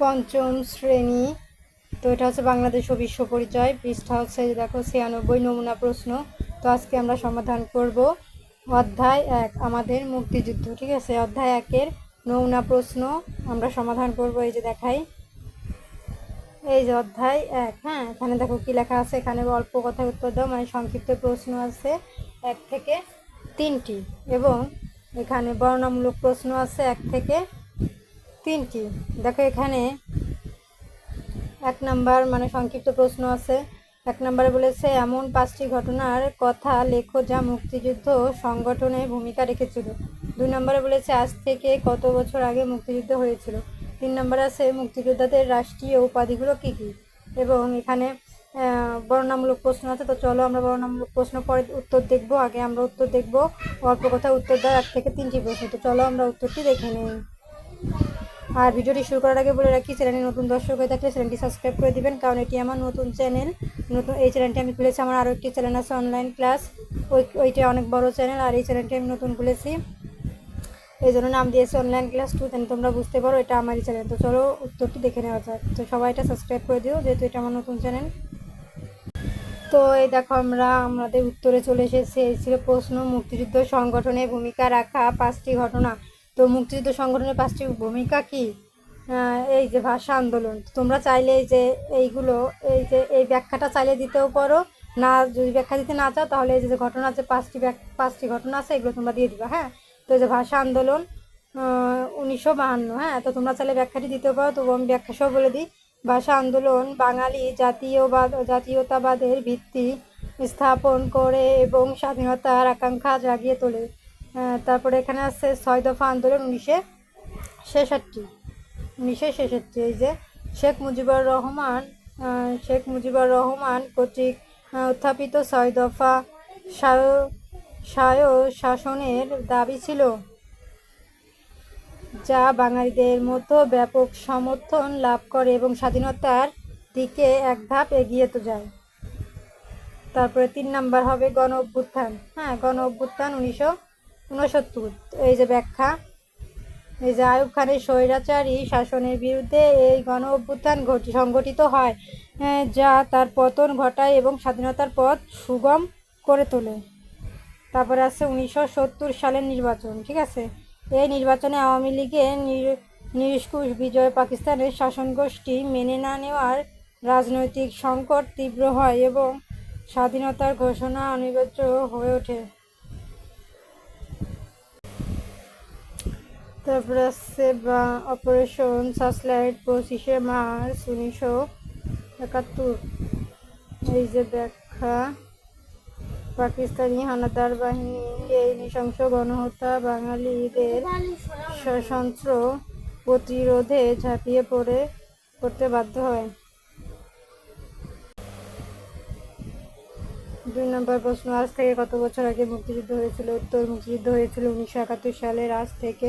পঞ্চম শ্রেণি। তো এটা হচ্ছে বাংলাদেশ ও বিশ্ব পরিচয়। পৃষ্ঠা হচ্ছে, দেখো, ছিয়ানব্বই নমুনা প্রশ্ন। তো আজকে আমরা সমাধান করব অধ্যায় এক, আমাদের মুক্তিযুদ্ধ, ঠিক আছে? অধ্যায় একের নমুনা প্রশ্ন আমরা সমাধান করব, এই যে দেখাই। এই যে অধ্যায় এক হ্যাঁ? এখানে দেখো কি লেখা আছে? এখানে অল্প কথায় উত্তর দাও মানে সংক্ষিপ্ত প্রশ্ন আছে এক থেকে তিনটি। এবং এখানে বর্ণামূলক প্রশ্ন আছে এক থেকে তিনটি। দেখো এখানে এক নাম্বার মানে সংক্ষিপ্ত প্রশ্ন আছে। এক নম্বরে বলেছে এমন পাঁচটি ঘটনার কথা লেখো যা মুক্তিযুদ্ধ সংগঠনে ভূমিকা রেখেছিল। দুই নম্বরে বলেছে আজ থেকে কত বছর আগে মুক্তিযুদ্ধ হয়েছিল? তিন নম্বরে আছে মুক্তিযোদ্ধাদের রাষ্ট্রীয় উপাধিগুলো কী কী? এবং এখানে আহ, বর্ণনামূলক প্রশ্ন আছে। তো চলো আমরা বর্ণনামূলক প্রশ্ন পরে উত্তর দেখব। আগে আমরা উত্তর দেখব। অল্প কথা উত্তর দেওয়ার এক থেকে তিনটি প্রশ্ন। তো চলো আমরা উত্তরটি দেখে নিই। আর ভিডিওটি শুরু করার আগে বলে রাখি, চ্যানেলে নতুন দর্শক হয়ে থাকলে চ্যানেলটি সাবস্ক্রাইব করে দিবেন, কারণ এটি আমার নতুন চ্যানেল। নতুন, এই চ্যানেলটি আমি খুলেছি, আমার আরও একটি চ্যানেল আছে অনলাইন ক্লাস ওই, ওইটা অনেক বড় চ্যানেল, আর এই চ্যানেলটি আমি নতুন খুলেছি। এই জন্য নাম দিয়েছি অনলাইন ক্লাস টু দেন তোমরা বুঝতে পারো এটা আমারই চ্যানেল। তো চলো উত্তরটি দেখে নেওয়া যাক। তো সবাই এটা সাবস্ক্রাইব করে দিও, যেহেতু এটা আমার নতুন চ্যানেল। তো এই দেখো আমরা, আমাদের উত্তরে চলে এসেছি। এই ছিল প্রশ্ন, মুক্তিযুদ্ধ সংগঠনে ভূমিকা রাখা, পাঁচটি ঘটনা। তো মুক্তিযুদ্ধ সংগঠনের পাঁচটি ভূমিকা কি? এই যে ভাষা আন্দোলন, তোমরা চাইলে এই যে এইগুলো, এই যে এই ব্যাখ্যাটা চাইলে দিতেও পারো। না, যদি ব্যাখ্যা দিতে না চাও, তাহলে এই যে ঘটনা আছে, পাঁচটি পাঁচটি ঘটনা আছে, এগুলো তোমরা দিয়ে দিবা হ্যাঁ? তো এই যে ভাষা আন্দোলন উনিশশো বাহান্ন হ্যাঁ? তো তোমরা চাইলে ব্যাখ্যাটি দিতেও পারো তবু আমি ব্যাখ্যা সহ বলে দিই। ভাষা আন্দোলন, বাঙালি জাতীয়বাদ, জাতীয়তাবাদের ভিত্তি স্থাপন করে এবং স্বাধীনতার আকাঙ্ক্ষা জাগিয়ে তোলে। তারপরে এখানে আছে ছয় দফা আন্দোলন উনিশে ছেষট্টি। উনিশশো ছেষট্টি, এই যে শেখ মুজিবুর রহমান শেখ মুজিবুর রহমান কর্তৃক উত্থাপিত ছয় দফা শাসনের দাবি ছিল, যা বাঙালিদের মতো ব্যাপক সমর্থন লাভ করে এবং স্বাধীনতার দিকে এক ধাপ এগিয়ে তো যায়। তারপরে তিন নাম্বার হবে গণ অভ্যুত্থান হ্যাঁ গণ অভ্যুত্থান উনিশশো উনসত্তর এই যে ব্যাখ্যা। এই যে আয়ুব খানের স্বৈরাচারী শাসনের বিরুদ্ধে এই গণ অভ্যুত্থান সংগঠিত হয় যা তার পতন ঘটায় এবং স্বাধীনতার পথ সুগম করে তোলে। তারপরে আছে উনিশশো সত্তর সালের নির্বাচন, ঠিক আছে? এই নির্বাচনে আওয়ামী লীগের নিরঙ্কুশ বিজয় পাকিস্তানের শাসন গোষ্ঠী মেনে না নেওয়ার রাজনৈতিক সংকট তীব্র হয় এবং স্বাধীনতার ঘোষণা অনিবার্য হয়ে ওঠে। তারপরে আসছে অপারেশন সার্চলাইট পঁচিশে মার্চ উনিশশো একাত্তর। এই যে ব্যাখ্যা পাকিস্তানি হানাদার বাহিনী এই নৃশংস গণহত্যা, বাঙালিদের সশস্ত্র প্রতিরোধে ঝাঁপিয়ে পড়ে, পড়তে বাধ্য হয়। দুই নম্বর প্রশ্ন, আজ থেকে কত বছর আগে মুক্তিযুদ্ধ হয়েছিল? উত্তর, মুক্তিযুদ্ধ হয়েছিল উনিশশো একাত্তর সালের আজ থেকে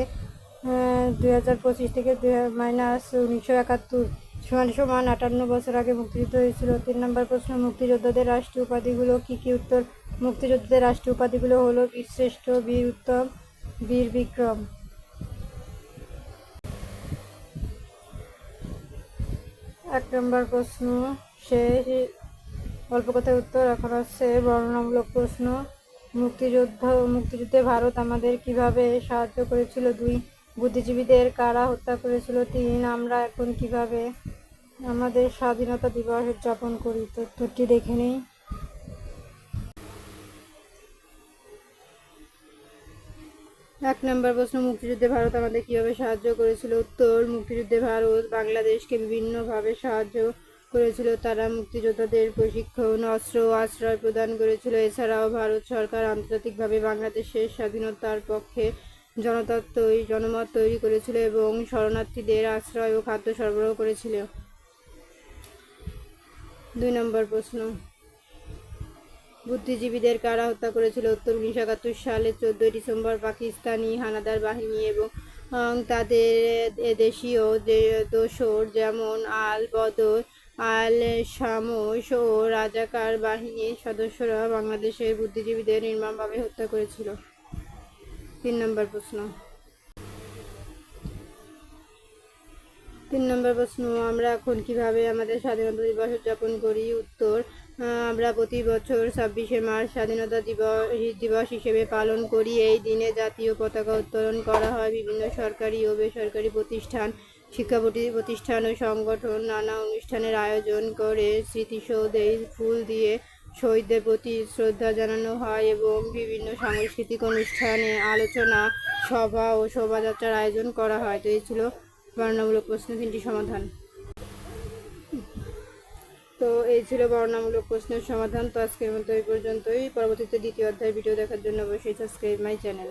দুই হাজার পঁচিশ থেকে মাইনাস উনিশশো একাত্তর। সমান সমান আটান্ন বছর আগে মুক্তিযুদ্ধ হয়েছিল। তিন নম্বর প্রশ্ন, মুক্তিযোদ্ধাদের রাষ্ট্রীয় উপাধিগুলো কী কী? উত্তর, মুক্তিযোদ্ধাদের রাষ্ট্রীয় উপাধিগুলো হলো বীরশ্রেষ্ঠ বীর, উত্তম বীর বিক্রম। এক নম্বর প্রশ্ন সে অল্প কথায় উত্তর এখন হচ্ছে বর্ণনামূলক প্রশ্ন। মুক্তিযুদ্ধ মুক্তিযুদ্ধে ভারত আমাদের কীভাবে সাহায্য করেছিল? দুই বুদ্ধিজীবীদের কারা হত্যা করেছিল, তিন, আমরা এখন কীভাবে আমাদের স্বাধীনতা দিবস উদযাপন করি তো উত্তরটি দেখে নিই। এক নম্বর প্রশ্ন, মুক্তিযুদ্ধে ভারত আমাদের কীভাবে সাহায্য করেছিল? উত্তর, মুক্তিযুদ্ধে ভারত বাংলাদেশকে বিভিন্নভাবে সাহায্য করেছিল। তারা মুক্তিযোদ্ধাদের প্রশিক্ষণ, অস্ত্র আশ্রয় প্রদান করেছিল। এছাড়াও ভারত সরকার আন্তর্জাতিকভাবে বাংলাদেশের স্বাধীনতার পক্ষে জনতা তৈরি জনমত তৈরি করেছিল এবং শরণার্থীদের আশ্রয় ও খাদ্য সরবরাহ করেছিল। দুই নম্বর প্রশ্ন। বুদ্ধিজীবীদের কারা হত্যা করেছিল? উত্তর, উনিশশো একাত্তর সালে চোদ্দই ডিসেম্বর পাকিস্তানি হানাদার বাহিনী এবং তাদের দেশীয় দোসর যেমন আল বদর, আল শামস ও রাজাকার বাহিনীর সদস্যরা বাংলাদেশের বুদ্ধিজীবীদের নির্মমভাবে হত্যা করেছিল। তিন নম্বর প্রশ্ন। তিন নম্বর প্রশ্ন, আমরা এখন কীভাবে আমাদের স্বাধীনতা দিবস উদযাপন করি? উত্তর আমরা প্রতি বছর ছাব্বিশে মার্চ স্বাধীনতা দিবস দিবস হিসেবে পালন করি। এই দিনে জাতীয় পতাকা উত্তোলন করা হয় বিভিন্ন সরকারি ও বেসরকারি প্রতিষ্ঠান, শিক্ষা প্রতিষ্ঠান ও সংগঠন নানা অনুষ্ঠানের আয়োজন করে। স্মৃতিসৌধে ফুল দিয়ে শহীদদের প্রতি শ্রদ্ধা জানানো হয় এবং বিভিন্ন সাংস্কৃতিক অনুষ্ঠানে আলোচনা, সভা ও শোভাযাত্রার আয়োজন করা হয়। তো এই ছিল বর্ণামূলক প্রশ্ন তিনটি সমাধান। তো এই ছিল বর্ণামূলক প্রশ্নের সমাধান। তো আজকের মতো এই পর্যন্তই। পরবর্তীতে দ্বিতীয় অধ্যায় ভিডিও দেখার জন্য অবশ্যই সাবস্ক্রাইব মাই চ্যানেল